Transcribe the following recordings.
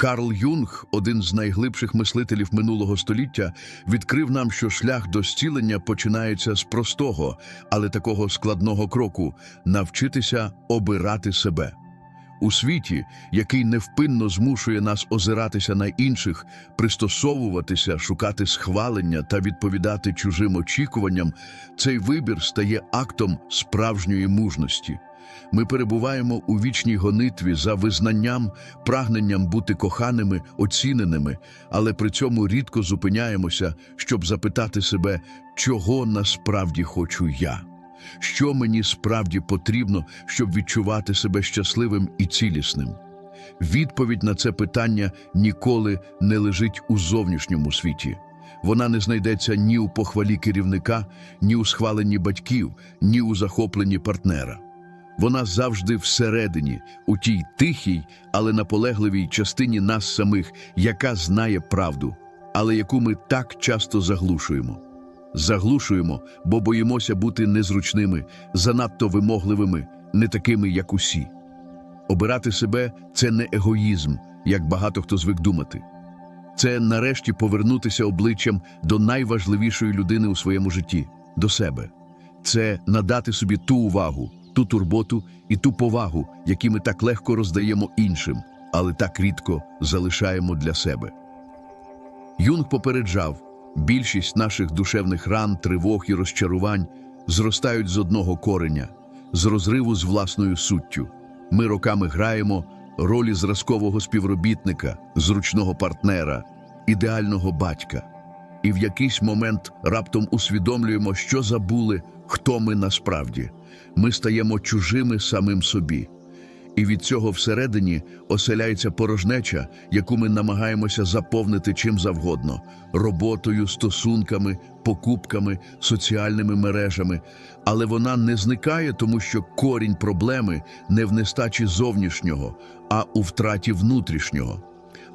Карл Юнг, один з найглибших мислителів минулого століття, відкрив нам, що шлях до зцілення починається з простого, але такого складного кроку навчитися обирати себе. У світі, який невпинно змушує нас озиратися на інших, пристосовуватися, шукати схвалення та відповідати чужим очікуванням, цей вибір стає актом справжньої мужності. Ми перебуваємо у вічній гонитві за визнанням, прагненням бути коханими, оціненими, але при цьому рідко зупиняємося, щоб запитати себе, чого насправді хочу я. Що мені справді потрібно, щоб відчувати себе щасливим і цілісним? Відповідь на це питання ніколи не лежить у зовнішньому світі. Вона не знайдеться ні у похвалі керівника, ні у схваленні батьків, ні у захопленні партнера. Вона завжди всередині, у тій тихій, але наполегливій частині нас самих, яка знає правду, але яку ми так часто заглушуємо. Заглушуємо, бо боїмося бути незручними, занадто вимогливими, не такими, як усі. Обирати себе це не егоїзм, як багато хто звик думати. Це нарешті повернутися обличчям до найважливішої людини у своєму житті до себе. Це надати собі ту увагу, ту турботу і ту повагу, які ми так легко роздаємо іншим, але так рідко залишаємо для себе. Юнг попереджав, більшість наших душевних ран, тривог і розчарувань зростають з одного кореня, з розриву з власною суттю. Ми роками граємо ролі зразкового співробітника, зручного партнера, ідеального батька. І в якийсь момент раптом усвідомлюємо, що забули, хто ми насправді. Ми стаємо чужими самим собі. І від цього всередині оселяється порожнеча, яку ми намагаємося заповнити чим завгодно роботою, стосунками, покупками, соціальними мережами. Але вона не зникає, тому що корінь проблеми не в нестачі зовнішнього, а у втраті внутрішнього.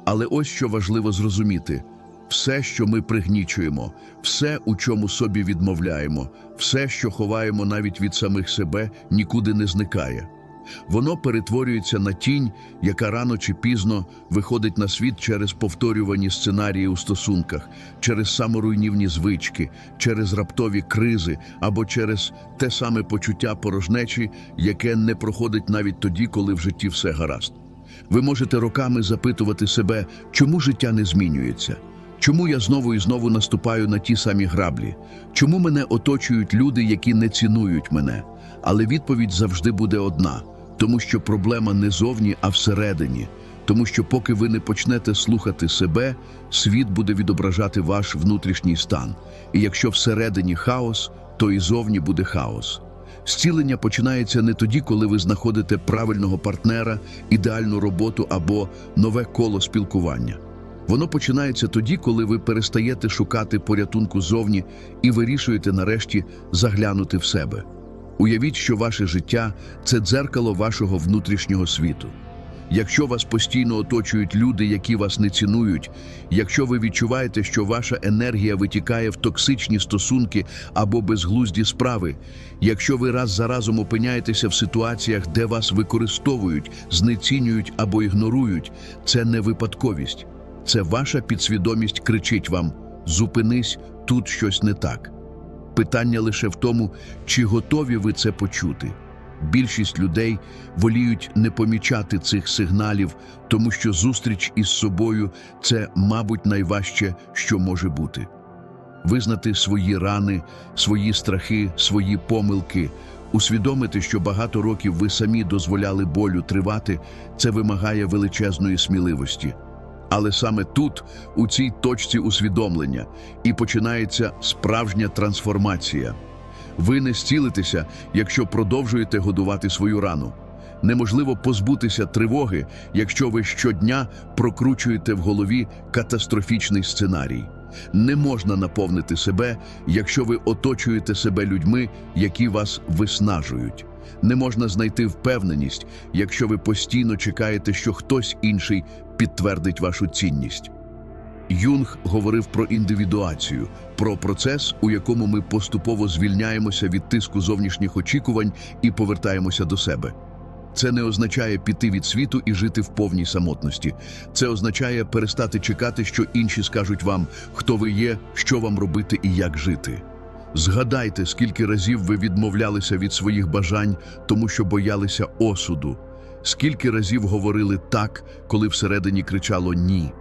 Але ось що важливо зрозуміти: все, що ми пригнічуємо, все, у чому собі відмовляємо, все, що ховаємо навіть від самих себе, нікуди не зникає. Воно перетворюється на тінь, яка рано чи пізно виходить на світ через повторювані сценарії у стосунках, через саморуйнівні звички, через раптові кризи або через те саме почуття порожнечі, яке не проходить навіть тоді, коли в житті все гаразд. Ви можете роками запитувати себе, чому життя не змінюється? Чому я знову і знову наступаю на ті самі граблі? Чому мене оточують люди, які не цінують мене? Але відповідь завжди буде одна: тому що проблема не зовні, а всередині. Тому що, поки ви не почнете слухати себе, світ буде відображати ваш внутрішній стан. І якщо всередині хаос, то і зовні буде хаос. Зцілення починається не тоді, коли ви знаходите правильного партнера, ідеальну роботу або нове коло спілкування. Воно починається тоді, коли ви перестаєте шукати порятунку зовні і вирішуєте нарешті заглянути в себе. Уявіть, що ваше життя це дзеркало вашого внутрішнього світу. Якщо вас постійно оточують люди, які вас не цінують, якщо ви відчуваєте, що ваша енергія витікає в токсичні стосунки або безглузді справи, якщо ви раз за разом опиняєтеся в ситуаціях, де вас використовують, знецінюють або ігнорують, це не випадковість. Це ваша підсвідомість кричить вам: зупинись, тут щось не так. Питання лише в тому, чи готові ви це почути. Більшість людей воліють не помічати цих сигналів, тому що зустріч із собою це, мабуть, найважче, що може бути. Визнати свої рани, свої страхи, свої помилки, усвідомити, що багато років ви самі дозволяли болю тривати, це вимагає величезної сміливості. Але саме тут, у цій точці усвідомлення, і починається справжня трансформація. Ви не зцілитеся, якщо продовжуєте годувати свою рану. Неможливо позбутися тривоги, якщо ви щодня прокручуєте в голові катастрофічний сценарій. Не можна наповнити себе, якщо ви оточуєте себе людьми, які вас виснажують. Не можна знайти впевненість, якщо ви постійно чекаєте, що хтось інший підтвердить вашу цінність. Юнг говорив про індивідуацію, про процес, у якому ми поступово звільняємося від тиску зовнішніх очікувань і повертаємося до себе. Це не означає піти від світу і жити в повній самотності. Це означає перестати чекати, що інші скажуть вам, хто ви є, що вам робити і як жити. Згадайте, скільки разів ви відмовлялися від своїх бажань, тому що боялися осуду. Скільки разів говорили так, коли всередині кричало ні.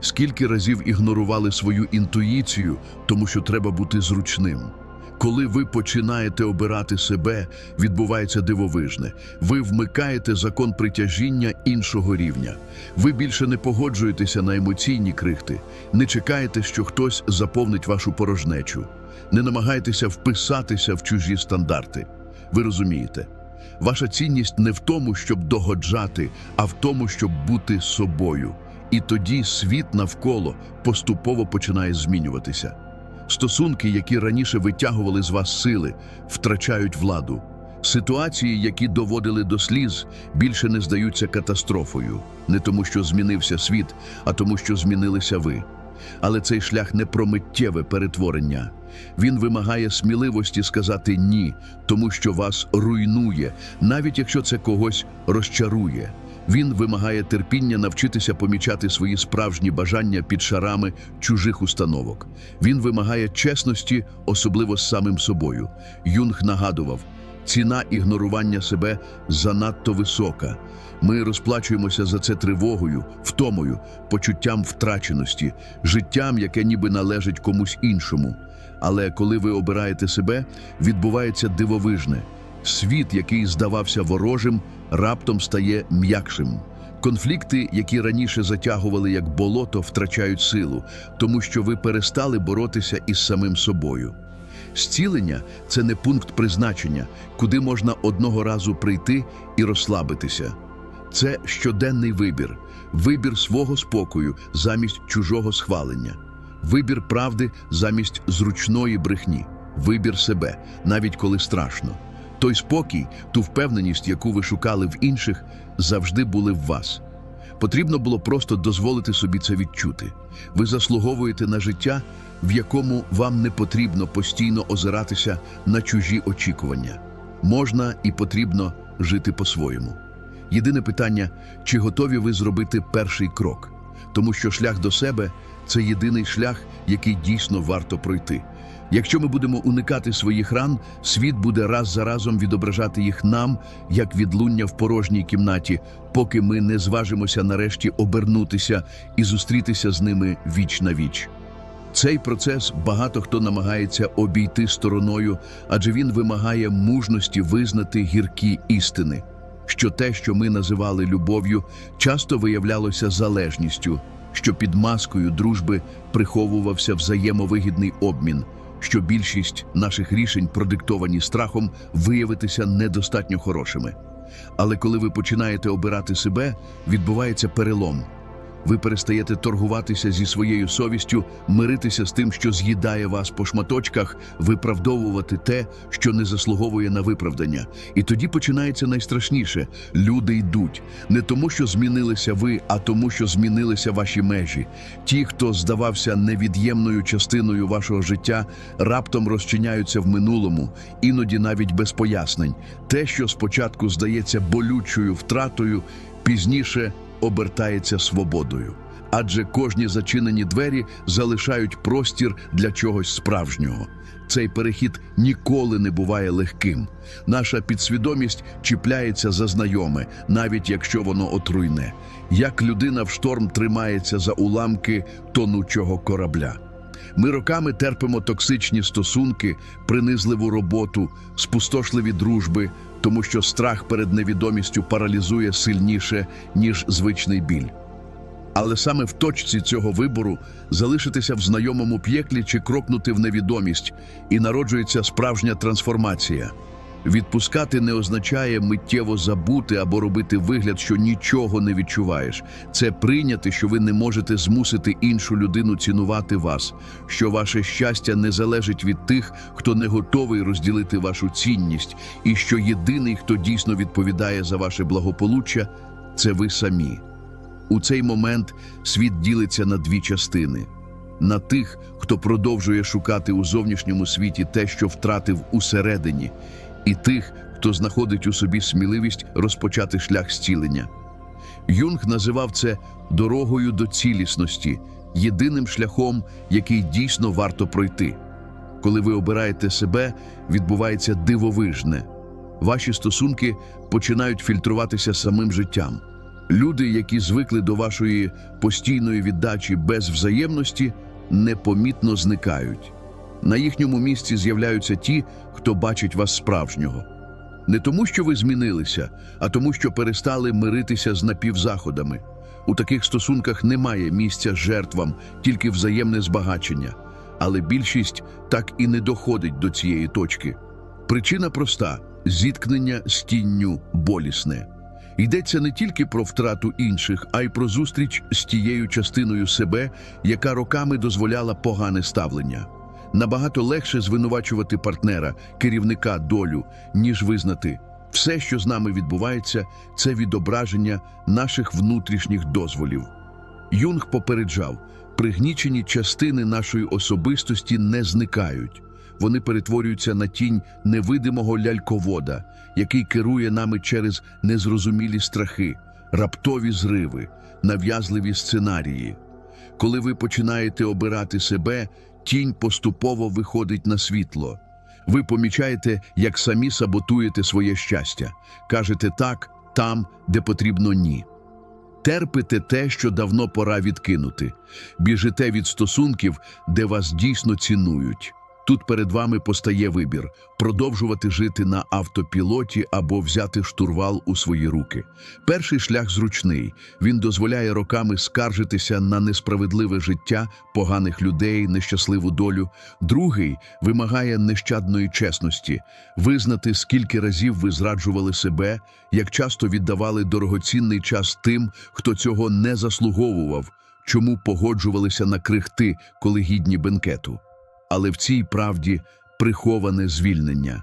Скільки разів ігнорували свою інтуїцію, тому що треба бути зручним. Коли ви починаєте обирати себе, відбувається дивовижне. Ви вмикаєте закон притяжіння іншого рівня. Ви більше не погоджуєтеся на емоційні крихти, не чекаєте, що хтось заповнить вашу порожнечу, не намагайтеся вписатися в чужі стандарти. Ви розумієте, ваша цінність не в тому, щоб догоджати, а в тому, щоб бути собою. І тоді світ навколо поступово починає змінюватися. Стосунки, які раніше витягували з вас сили, втрачають владу. Ситуації, які доводили до сліз, більше не здаються катастрофою, не тому, що змінився світ, а тому, що змінилися ви. Але цей шлях не про миттєве перетворення. Він вимагає сміливості сказати ні, тому що вас руйнує, навіть якщо це когось розчарує. Він вимагає терпіння навчитися помічати свої справжні бажання під шарами чужих установок. Він вимагає чесності, особливо з самим собою. Юнг нагадував, ціна ігнорування себе занадто висока. Ми розплачуємося за це тривогою, втомою, почуттям втраченості, життям, яке ніби належить комусь іншому. Але коли ви обираєте себе, відбувається дивовижне. Світ, який здавався ворожим, раптом стає м'якшим. Конфлікти, які раніше затягували як болото, втрачають силу, тому що ви перестали боротися із самим собою. Зцілення це не пункт призначення, куди можна одного разу прийти і розслабитися. Це щоденний вибір, вибір свого спокою замість чужого схвалення, вибір правди замість зручної брехні, вибір себе, навіть коли страшно. Той спокій, ту впевненість, яку ви шукали в інших, завжди були в вас. Потрібно було просто дозволити собі це відчути. Ви заслуговуєте на життя, в якому вам не потрібно постійно озиратися на чужі очікування. Можна і потрібно жити по-своєму. Єдине питання, чи готові ви зробити перший крок, тому що шлях до себе це єдиний шлях, який дійсно варто пройти. Якщо ми будемо уникати своїх ран, світ буде раз за разом відображати їх нам, як відлуння в порожній кімнаті, поки ми не зважимося нарешті обернутися і зустрітися з ними віч на віч. Цей процес багато хто намагається обійти стороною, адже він вимагає мужності визнати гіркі істини, що те, що ми називали любов'ю, часто виявлялося залежністю, що під маскою дружби приховувався взаємовигідний обмін, що більшість наших рішень, продиктовані страхом, виявитися недостатньо хорошими. Але коли ви починаєте обирати себе, відбувається перелом. Ви перестаєте торгуватися зі своєю совістю, миритися з тим, що з'їдає вас по шматочках, виправдовувати те, що не заслуговує на виправдання. І тоді починається найстрашніше: люди йдуть не тому, що змінилися ви, а тому, що змінилися ваші межі. Ті, хто здавався невід'ємною частиною вашого життя, раптом розчиняються в минулому, іноді навіть без пояснень. Те, що спочатку здається болючою втратою, пізніше обертається свободою. Адже кожні зачинені двері залишають простір для чогось справжнього. Цей перехід ніколи не буває легким. Наша підсвідомість чіпляється за знайоме, навіть якщо воно отруйне. Як людина в шторм тримається за уламки тонучого корабля. Ми роками терпимо токсичні стосунки, принизливу роботу, спустошливі дружби, тому що страх перед невідомістю паралізує сильніше, ніж звичний біль. Але саме в точці цього вибору залишитися в знайомому п'єклі чи крокнути в невідомість, і народжується справжня трансформація. Відпускати не означає миттєво забути або робити вигляд, що нічого не відчуваєш. Це прийняти, що ви не можете змусити іншу людину цінувати вас, що ваше щастя не залежить від тих, хто не готовий розділити вашу цінність, і що єдиний, хто дійсно відповідає за ваше благополуччя, це ви самі. У цей момент світ ділиться на дві частини: на тих, хто продовжує шукати у зовнішньому світі те, що втратив усередині, і тих, хто знаходить у собі сміливість розпочати шлях зцілення. Юнг називав це дорогою до цілісності, єдиним шляхом, який дійсно варто пройти. Коли ви обираєте себе, відбувається дивовижне. Ваші стосунки починають фільтруватися самим життям. Люди, які звикли до вашої постійної віддачі без взаємності, непомітно зникають. На їхньому місці з'являються ті, хто бачить вас справжнього. Не тому, що ви змінилися, а тому, що перестали миритися з напівзаходами. У таких стосунках немає місця жертвам, тільки взаємне збагачення. Але більшість так і не доходить до цієї точки. Причина проста зіткнення з тінню болісне. Йдеться не тільки про втрату інших, а й про зустріч з тією частиною себе, яка роками дозволяла погане ставлення. Набагато легше звинувачувати партнера, керівника, долю, ніж визнати все, що з нами відбувається, це відображення наших внутрішніх дозволів. Юнг попереджав, пригнічені частини нашої особистості не зникають. Вони перетворюються на тінь невидимого ляльковода, який керує нами через незрозумілі страхи, раптові зриви, нав'язливі сценарії. Коли ви починаєте обирати себе, тінь поступово виходить на світло. Ви помічаєте, як самі саботуєте своє щастя, кажете так там, де потрібно ні. Терпите те, що давно пора відкинути, біжите від стосунків, де вас дійсно цінують. Тут перед вами постає вибір продовжувати жити на автопілоті або взяти штурвал у свої руки. Перший шлях зручний. Він дозволяє роками скаржитися на несправедливе життя, поганих людей, нещасливу долю. Другий вимагає нещадної чесності, визнати, скільки разів ви зраджували себе, як часто віддавали дорогоцінний час тим, хто цього не заслуговував, чому погоджувалися на крихти, коли гідні бенкету. Але в цій правді приховане звільнення.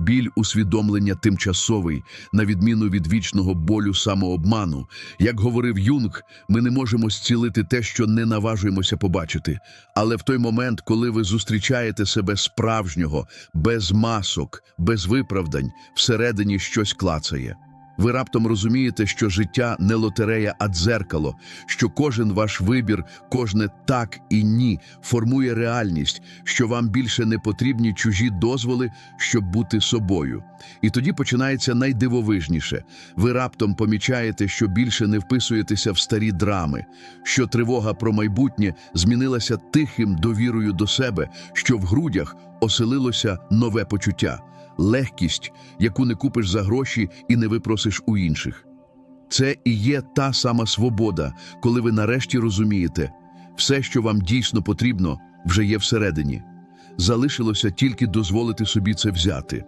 Біль усвідомлення тимчасовий, на відміну від вічного болю самообману. Як говорив Юнг, ми не можемо зцілити те, що не наважуємося побачити. Але в той момент, коли ви зустрічаєте себе справжнього, без масок, без виправдань, всередині щось клацає. Ви раптом розумієте, що життя не лотерея, а дзеркало, що кожен ваш вибір, кожне так і ні формує реальність, що вам більше не потрібні чужі дозволи, щоб бути собою. І тоді починається найдивовижніше. Ви раптом помічаєте, що більше не вписуєтеся в старі драми, що тривога про майбутнє змінилася тихим довірою до себе, що в грудях оселилося нове почуття легкість, яку не купиш за гроші і не випросиш у інших. Це і є та сама свобода, коли ви нарешті розумієте, все, що вам дійсно потрібно, вже є всередині. Залишилося тільки дозволити собі це взяти.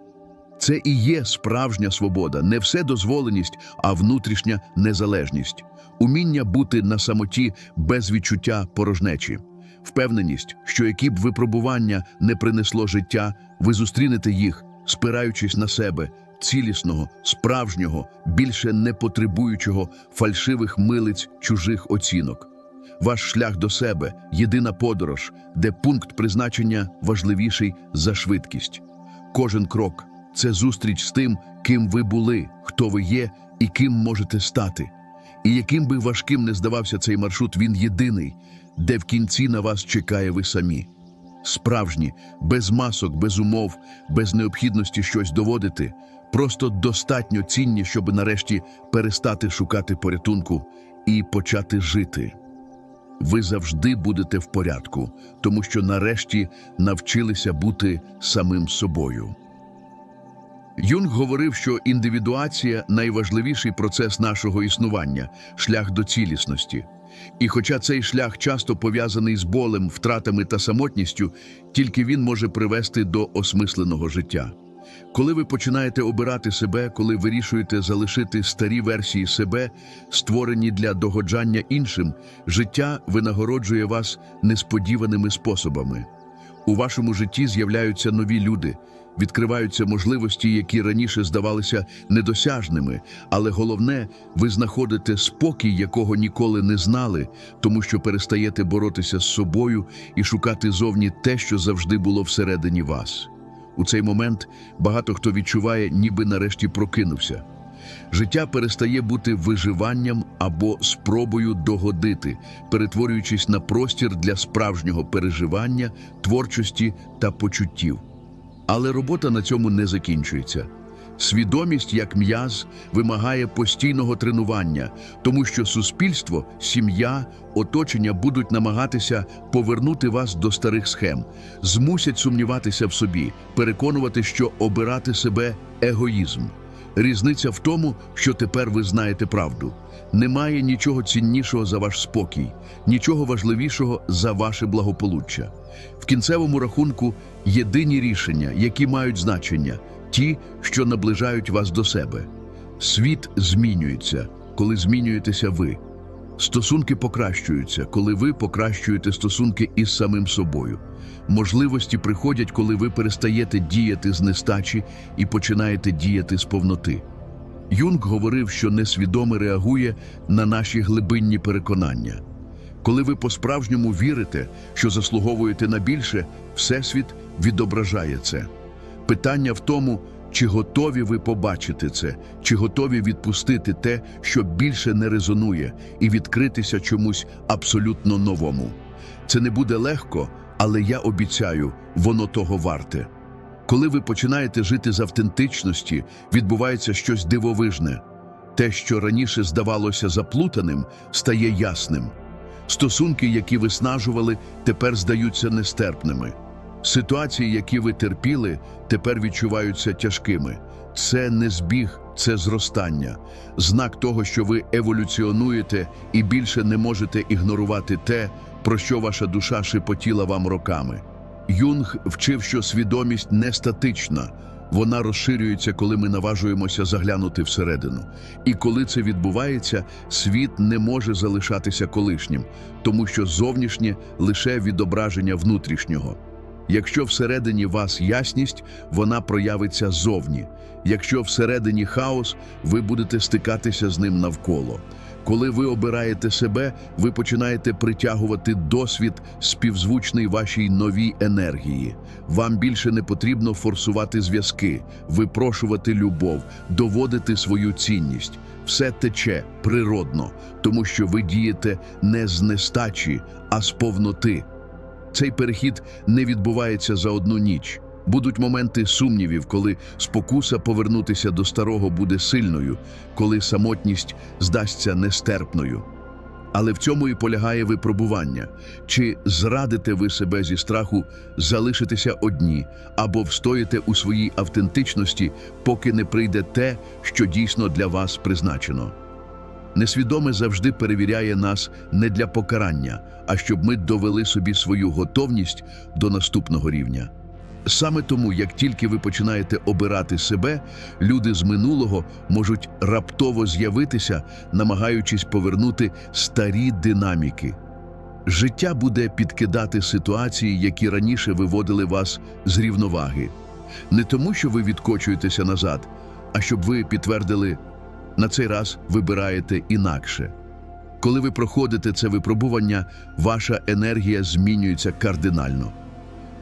Це і є справжня свобода, не все дозволеність, а внутрішня незалежність, уміння бути на самоті без відчуття порожнечі, впевненість, що які б випробування не принесло життя, ви зустрінете їх, спираючись на себе, цілісного, справжнього, більше не потребуючого фальшивих милиць чужих оцінок. Ваш шлях до себе єдина подорож, де пункт призначення важливіший за швидкість. Кожен крок це зустріч з тим, ким ви були, хто ви є і ким можете стати. І яким би важким не здавався цей маршрут, він єдиний, де в кінці на вас чекає ви самі. Справжні, без масок, без умов, без необхідності щось доводити, просто достатньо цінні, щоб нарешті перестати шукати порятунку і почати жити. Ви завжди будете в порядку, тому що нарешті навчилися бути самим собою. Юнг говорив, що індивідуація найважливіший процес нашого існування, шлях до цілісності. І хоча цей шлях часто пов'язаний з болем, втратами та самотністю, тільки він може привести до осмисленого життя. Коли ви починаєте обирати себе, коли вирішуєте залишити старі версії себе, створені для догоджання іншим, життя винагороджує вас несподіваними способами. У вашому житті з'являються нові люди, відкриваються можливості, які раніше здавалися недосяжними, але головне, ви знаходите спокій, якого ніколи не знали, тому що перестаєте боротися з собою і шукати зовні те, що завжди було всередині вас. У цей момент багато хто відчуває, ніби нарешті прокинувся. Життя перестає бути виживанням або спробою догодити, перетворюючись на простір для справжнього переживання, творчості та почуттів. Але робота на цьому не закінчується. Свідомість, як м'яз, вимагає постійного тренування, тому що суспільство, сім'я, оточення будуть намагатися повернути вас до старих схем, змусять сумніватися в собі, переконувати, що обирати себе егоїзм. Різниця в тому, що тепер ви знаєте правду. Немає нічого ціннішого за ваш спокій, нічого важливішого за ваше благополуччя. В кінцевому рахунку єдині рішення, які мають значення, ті, що наближають вас до себе. Світ змінюється, коли змінюєтеся ви. Стосунки покращуються, коли ви покращуєте стосунки із самим собою. Можливості приходять, коли ви перестаєте діяти з нестачі і починаєте діяти з повноти. Юнг говорив, що несвідоме реагує на наші глибинні переконання. Коли ви по-справжньому вірите, що заслуговуєте на більше, Всесвіт відображає це. Питання в тому, чи готові ви побачити це, чи готові відпустити те, що більше не резонує, і відкритися чомусь абсолютно новому. Це не буде легко, але я обіцяю, воно того варте. Коли ви починаєте жити з автентичності, відбувається щось дивовижне. Те, що раніше здавалося заплутаним, стає ясним. Стосунки, які виснажували, тепер здаються нестерпними. Ситуації, які ви терпіли, тепер відчуваються тяжкими. Це не збіг, це зростання, знак того, що ви еволюціонуєте і більше не можете ігнорувати те, про що ваша душа шепотіла вам роками. Юнг вчив, що свідомість не статична, вона розширюється, коли ми наважуємося заглянути всередину. І коли це відбувається, світ не може залишатися колишнім, тому що зовнішнє лише відображення внутрішнього. Якщо всередині вас ясність, вона проявиться зовні. Якщо всередині хаос, ви будете стикатися з ним навколо. Коли ви обираєте себе, ви починаєте притягувати досвід, співзвучний вашій новій енергії. Вам більше не потрібно форсувати зв'язки, випрошувати любов, доводити свою цінність. Все тече природно, тому що ви дієте не з нестачі, а з повноти. Цей перехід не відбувається за одну ніч. Будуть моменти сумнівів, коли спокуса повернутися до старого буде сильною, коли самотність здасться нестерпною. Але в цьому і полягає випробування. Чи зрадите ви себе зі страху залишитися одні, або встоїте у своїй автентичності, поки не прийде те, що дійсно для вас призначено. Несвідоме завжди перевіряє нас не для покарання, а щоб ми довели собі свою готовність до наступного рівня. Саме тому, як тільки ви починаєте обирати себе, люди з минулого можуть раптово з'явитися, намагаючись повернути старі динаміки. Життя буде підкидати ситуації, які раніше виводили вас з рівноваги. Не тому, що ви відкочуєтеся назад, а щоб ви підтвердили, на цей раз вибираєте інакше. Коли ви проходите це випробування, ваша енергія змінюється кардинально.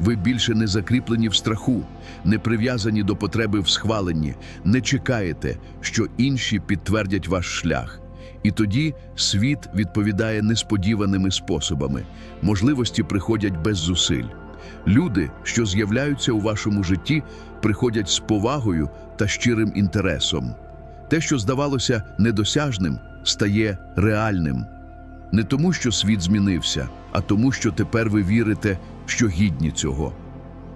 Ви більше не закріплені в страху, не прив'язані до потреби в схваленні, не чекаєте, що інші підтвердять ваш шлях. І тоді світ відповідає несподіваними способами. Можливості приходять без зусиль. Люди, що з'являються у вашому житті, приходять з повагою та щирим інтересом. Те, що здавалося недосяжним, стає реальним. Не тому, що світ змінився, а тому, що тепер ви вірите, що гідні цього.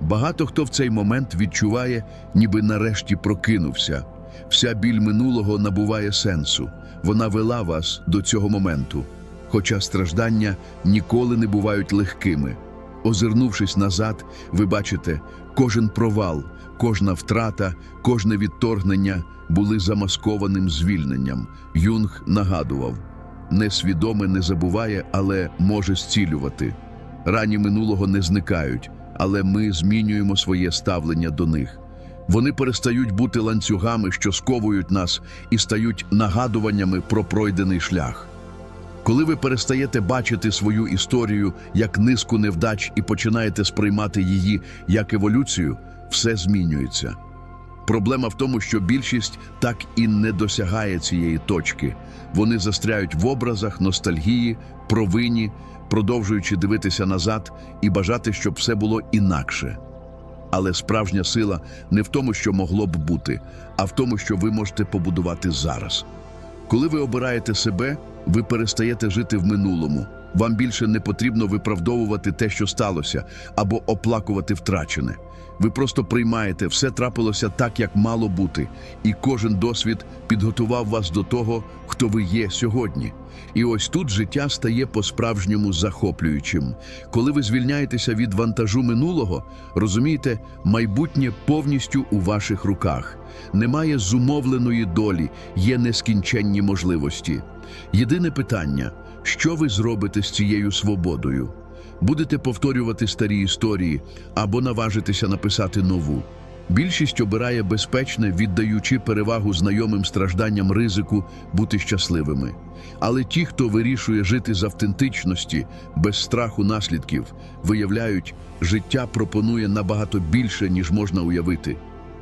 Багато хто в цей момент відчуває, ніби нарешті прокинувся. Вся біль минулого набуває сенсу. Вона вела вас до цього моменту. Хоча страждання ніколи не бувають легкими. Озирнувшись назад, ви бачите, кожен провал, кожна втрата, кожне відторгнення були замаскованим звільненням. Юнг нагадував несвідоме не забуває, але може зцілювати. Рані минулого не зникають, але ми змінюємо своє ставлення до них. Вони перестають бути ланцюгами, що сковують нас, і стають нагадуваннями про пройдений шлях. Коли ви перестаєте бачити свою історію як низку невдач і починаєте сприймати її як еволюцію, все змінюється. Проблема в тому, що більшість так і не досягає цієї точки. Вони застряють в образах, ностальгії, провині, продовжуючи дивитися назад і бажати, щоб все було інакше. Але справжня сила не в тому, що могло б бути, а в тому, що ви можете побудувати зараз. Коли ви обираєте себе, ви перестаєте жити в минулому. Вам більше не потрібно виправдовувати те, що сталося, або оплакувати втрачене. Ви просто приймаєте, все трапилося так, як мало бути, і кожен досвід підготував вас до того, хто ви є сьогодні. І ось тут життя стає по-справжньому захоплюючим. Коли ви звільняєтеся від вантажу минулого, розумієте, майбутнє повністю у ваших руках. Немає зумовленої долі, є нескінченні можливості. Єдине питання: що ви зробите з цією свободою? Будете повторювати старі історії або наважитеся написати нову. Більшість обирає безпечне, віддаючи перевагу знайомим стражданням ризику бути щасливими. Але ті, хто вирішує жити з автентичності, без страху наслідків, виявляють, життя пропонує набагато більше, ніж можна уявити.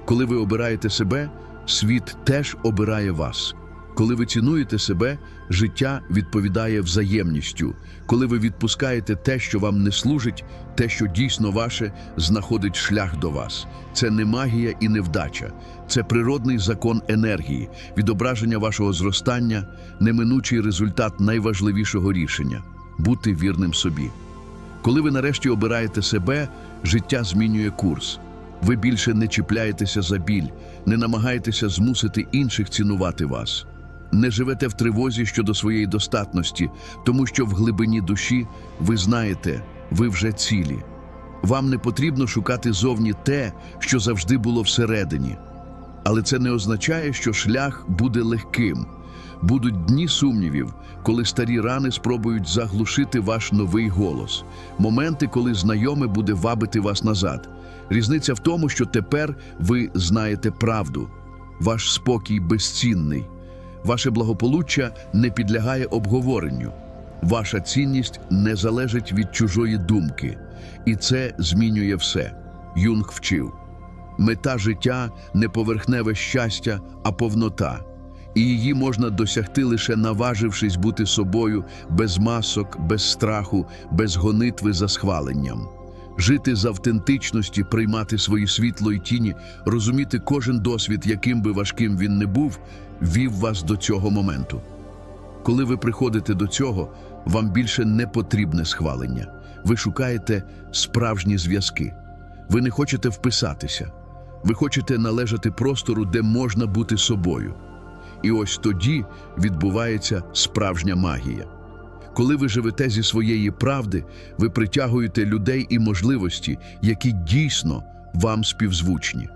Коли ви обираєте себе, світ теж обирає вас. Коли ви цінуєте себе, життя відповідає взаємністю. Коли ви відпускаєте те, що вам не служить, те, що дійсно ваше, знаходить шлях до вас. Це не магія і невдача, це природний закон енергії, відображення вашого зростання, неминучий результат найважливішого рішення бути вірним собі. Коли ви нарешті обираєте себе, життя змінює курс. Ви більше не чіпляєтеся за біль, не намагаєтеся змусити інших цінувати вас. Не живете в тривозі щодо своєї достатності, тому що в глибині душі ви знаєте, ви вже цілі. Вам не потрібно шукати зовні те, що завжди було всередині. Але це не означає, що шлях буде легким. Будуть дні сумнівів, коли старі рани спробують заглушити ваш новий голос, моменти, коли знайоме буде вабити вас назад. Різниця в тому, що тепер ви знаєте правду, ваш спокій безцінний, ваше благополуччя не підлягає обговоренню, ваша цінність не залежить від чужої думки, і це змінює все. Юнг вчив. Мета життя не поверхневе щастя, а повнота. І її можна досягти лише наважившись бути собою без масок, без страху, без гонитви за схваленням. Жити з автентичності, приймати свої світло і тіні, розуміти кожен досвід, яким би важким він не був, вів вас до цього моменту. Коли ви приходите до цього, вам більше не потрібне схвалення. Ви шукаєте справжні зв'язки. Ви не хочете вписатися. Ви хочете належати простору, де можна бути собою. І ось тоді відбувається справжня магія. Коли ви живете зі своєї правди, ви притягуєте людей і можливості, які дійсно вам співзвучні.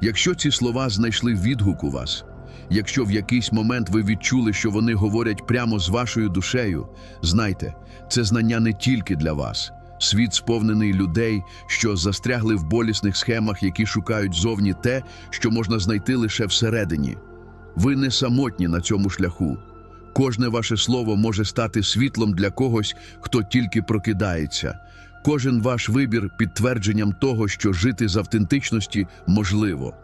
Якщо ці слова знайшли відгук у вас, якщо в якийсь момент ви відчули, що вони говорять прямо з вашою душею, знайте, це знання не тільки для вас. Світ сповнений людей, що застрягли в болісних схемах, які шукають зовні те, що можна знайти лише всередині. Ви не самотні на цьому шляху. Кожне ваше слово може стати світлом для когось, хто тільки прокидається. Кожен ваш вибір підтвердженням того, що жити з автентичності можливо.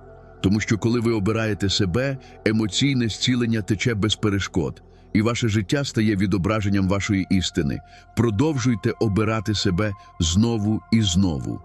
Тому що коли ви обираєте себе, емоційне зцілення тече без перешкод, і ваше життя стає відображенням вашої істини. Продовжуйте обирати себе знову і знову.